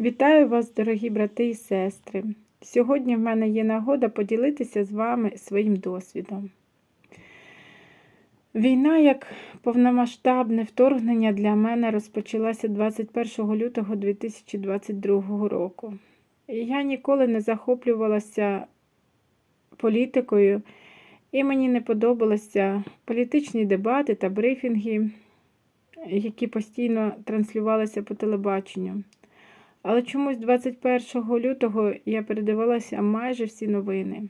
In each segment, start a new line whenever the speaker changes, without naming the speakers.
Вітаю вас, дорогі брати і сестри. Сьогодні в мене є нагода поділитися з вами своїм досвідом. Війна як повномасштабне вторгнення для мене розпочалася 21 лютого 2022 року. Я ніколи не захоплювалася політикою, і мені не подобалися політичні дебати та брифінги, які постійно транслювалися по телебаченню. Але чомусь 21 лютого я передивилася майже всі новини.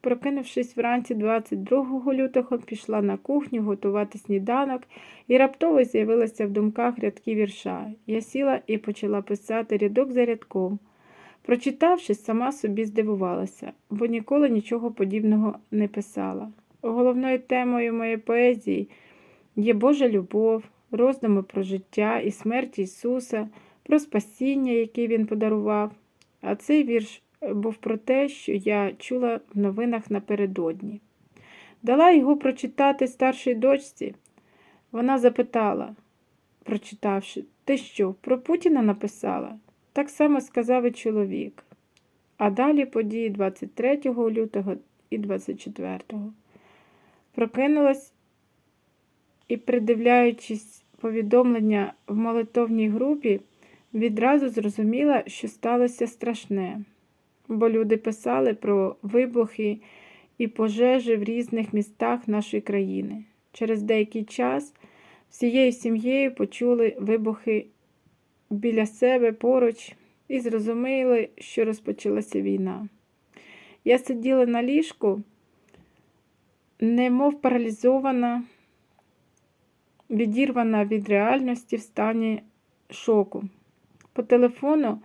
Прокинувшись вранці 22 лютого, пішла на кухню готувати сніданок і раптово з'явилася в думках рядки вірша. Я сіла і почала писати рядок за рядком. Прочитавши, сама собі здивувалася, бо ніколи нічого подібного не писала. Головною темою моєї поезії є Божа любов, роздуми про життя і смерть Ісуса про спасіння, яке він подарував. А цей вірш був про те, що я чула в новинах напередодні. Дала його прочитати старшій дочці. Вона запитала, прочитавши, ти що, про Путіна написала? Так само сказав і чоловік. А далі події 23 лютого і 24. Прокинулась і, придивляючись повідомлення в молитовній групі, відразу зрозуміла, що сталося страшне, бо люди писали про вибухи і пожежі в різних містах нашої країни. Через деякий час всією сім'єю почули вибухи біля себе поруч і зрозуміли, що розпочалася війна. Я сиділа на ліжку, немов паралізована, відірвана від реальності в стані шоку. По телефону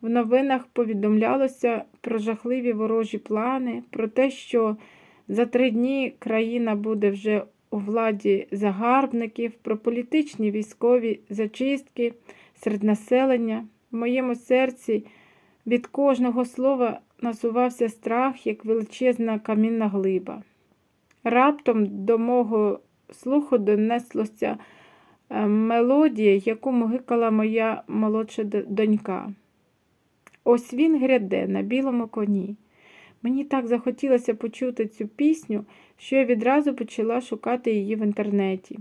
в новинах повідомлялося про жахливі ворожі плани, про те, що за три дні країна буде вже у владі загарбників, про політичні військові зачистки серед населення. В моєму серці від кожного слова насувався страх, як величезна камінна глиба. Раптом до мого слуху донеслося мелодія, яку могикала моя молодша донька. Ось він гряде на білому коні. Мені так захотілося почути цю пісню, що я відразу почала шукати її в інтернеті.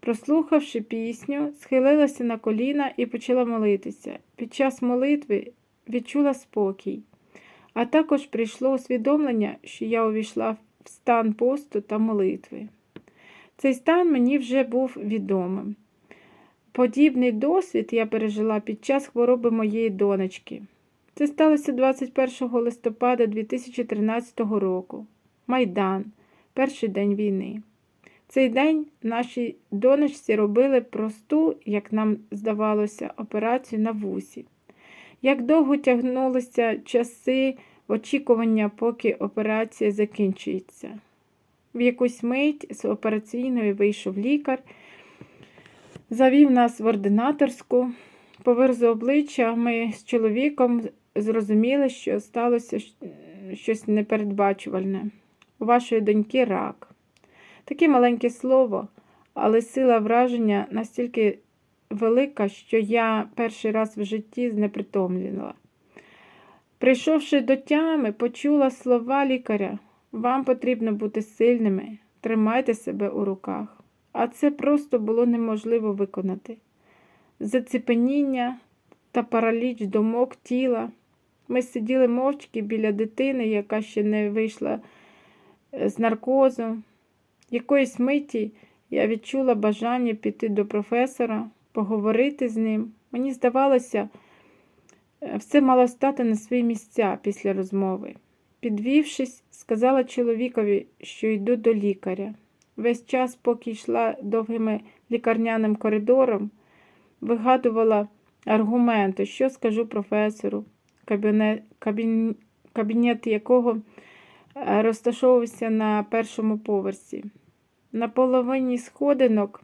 Прослухавши пісню, схилилася на коліна і почала молитися. Під час молитви відчула спокій, а також прийшло усвідомлення, що я увійшла в стан посту та молитви. Цей стан мені вже був відомим. Подібний досвід я пережила під час хвороби моєї донечки. Це сталося 21 листопада 2013 року. Майдан, перший день війни. Цей день нашій донечці робили просту, як нам здавалося, операцію на вусі. Як довго тягнулися часи очікування, поки операція закінчується. В якусь мить з операційної вийшов лікар, завів нас в ординаторську, поверх обличчя ми з чоловіком зрозуміли, що сталося щось непередбачувальне. У вашої доньки рак. Таке маленьке слово, але сила враження настільки велика, що я перший раз в житті знепритомлювала. Прийшовши до тями, почула слова лікаря. Вам потрібно бути сильними, тримайте себе у руках. А це просто було неможливо виконати. Заціпеніння та параліч думок тіла. Ми сиділи мовчки біля дитини, яка ще не вийшла е, з наркозу. Якоїсь миті я відчула бажання піти до професора, поговорити з ним. Мені здавалося, е, все мало стати на свої місця після розмови. Підвівшись, сказала чоловікові, що йду до лікаря. Весь час, поки йшла довгим лікарняним коридором, вигадувала аргументи, що скажу професору, кабінет, кабін, кабінет якого е, розташовувався на першому поверсі. На половині сходинок,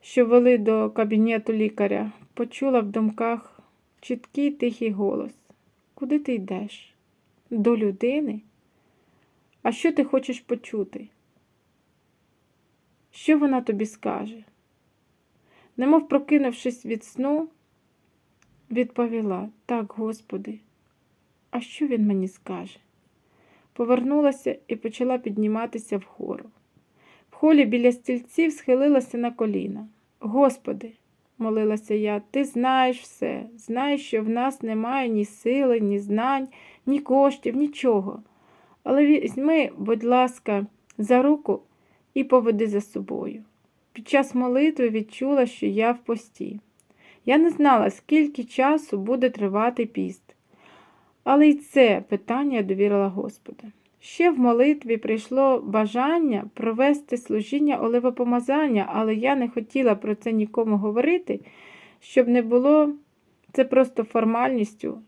що вели до кабінету лікаря, почула в думках чіткий тихий голос. Куди ти йдеш? До людини? А що ти хочеш почути? Що вона тобі скаже? Немов прокинувшись від сну, відповіла так, Господи, а що він мені скаже? Повернулася і почала підніматися вгору. В холі біля стільців схилилася на коліна. Господи, молилася я, ти знаєш все, знаєш, що в нас немає ні сили, ні знань, ні коштів, нічого. Але візьми, будь ласка, за руку і поведи за собою. Під час молитви відчула, що я в пості. Я не знала, скільки часу буде тривати піст. Але й це питання довірила Господу. Ще в молитві прийшло бажання провести служіння оливопомазання, але я не хотіла про це нікому говорити, щоб не було це просто формальністю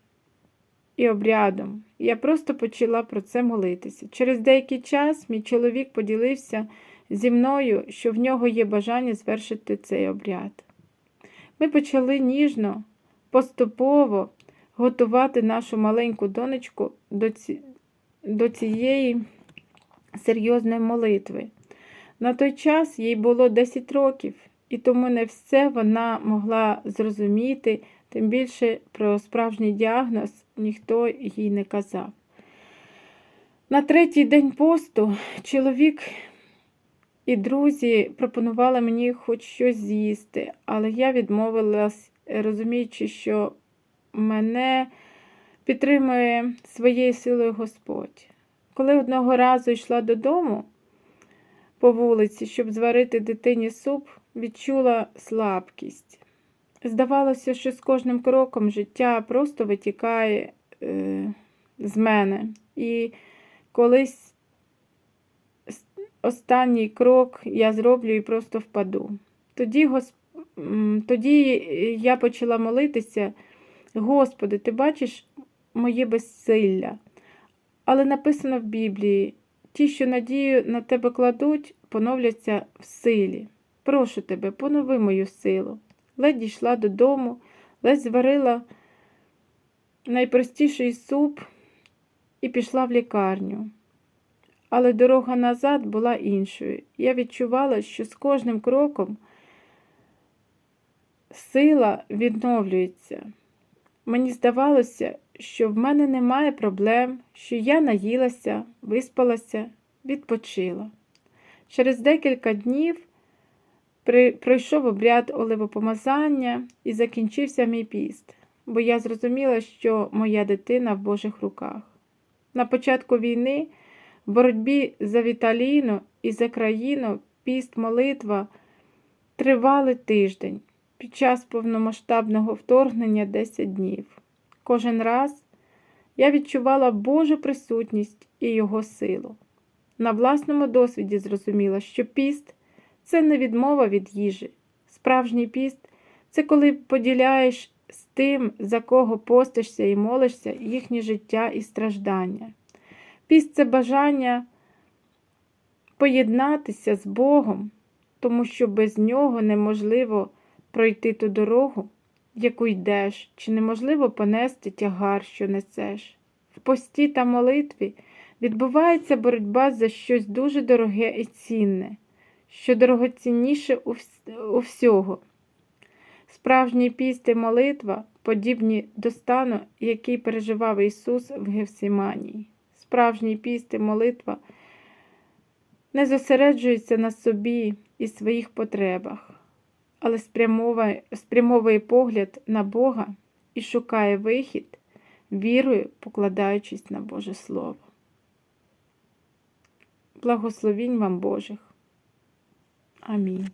і обрядом. Я просто почала про це молитися. Через деякий час мій чоловік поділився зі мною, що в нього є бажання звершити цей обряд. Ми почали ніжно, поступово готувати нашу маленьку донечку до, ці... до цієї серйозної молитви. На той час їй було 10 років, і тому не все вона могла зрозуміти, тим більше про справжній діагноз ніхто їй не казав. На третій день посту чоловік і друзі пропонували мені хоч щось з'їсти, але я відмовилась, розуміючи, що мене підтримує своєю силою Господь. Коли одного разу йшла додому по вулиці, щоб зварити дитині суп, відчула слабкість. Здавалося, що з кожним кроком життя просто витікає е, з мене. І колись останній крок я зроблю і просто впаду. Тоді, Гос... Тоді я почала молитися, Господи, ти бачиш моє безсилля. Але написано в Біблії: ті, що надію на тебе кладуть, поновляться в силі. Прошу тебе, понови мою силу. Ледь дійшла додому, ледь зварила найпростіший суп і пішла в лікарню. Але дорога назад була іншою. Я відчувала, що з кожним кроком сила відновлюється. Мені здавалося, що в мене немає проблем, що я наїлася, виспалася, відпочила. Через декілька днів пройшов обряд оливопомазання і закінчився мій піст, бо я зрозуміла, що моя дитина в Божих руках. На початку війни, в боротьбі за Віталіну і за країну, піст, молитва тривали тиждень. Під час повномасштабного вторгнення 10 днів. Кожен раз я відчувала Божу присутність і Його силу. На власному досвіді зрозуміла, що піст це не відмова від їжі. Справжній піст це коли поділяєш з тим, за кого постишся і молишся, їхнє життя і страждання. Піст це бажання поєднатися з Богом, тому що без нього неможливо пройти ту дорогу, яку йдеш, чи неможливо понести тягар, що несеш. В пості та молитві відбувається боротьба за щось дуже дороге і цінне, що дорогоцінніше у всього. Справжній піст і молитва подібні до стану, який переживав Ісус в Гевсиманії. Справжній піст і молитва не зосереджується на собі і своїх потребах але спрямовує, спрямовує погляд на Бога і шукає вихід, вірою, покладаючись на Боже Слово. Благословінь вам Божих. Амінь.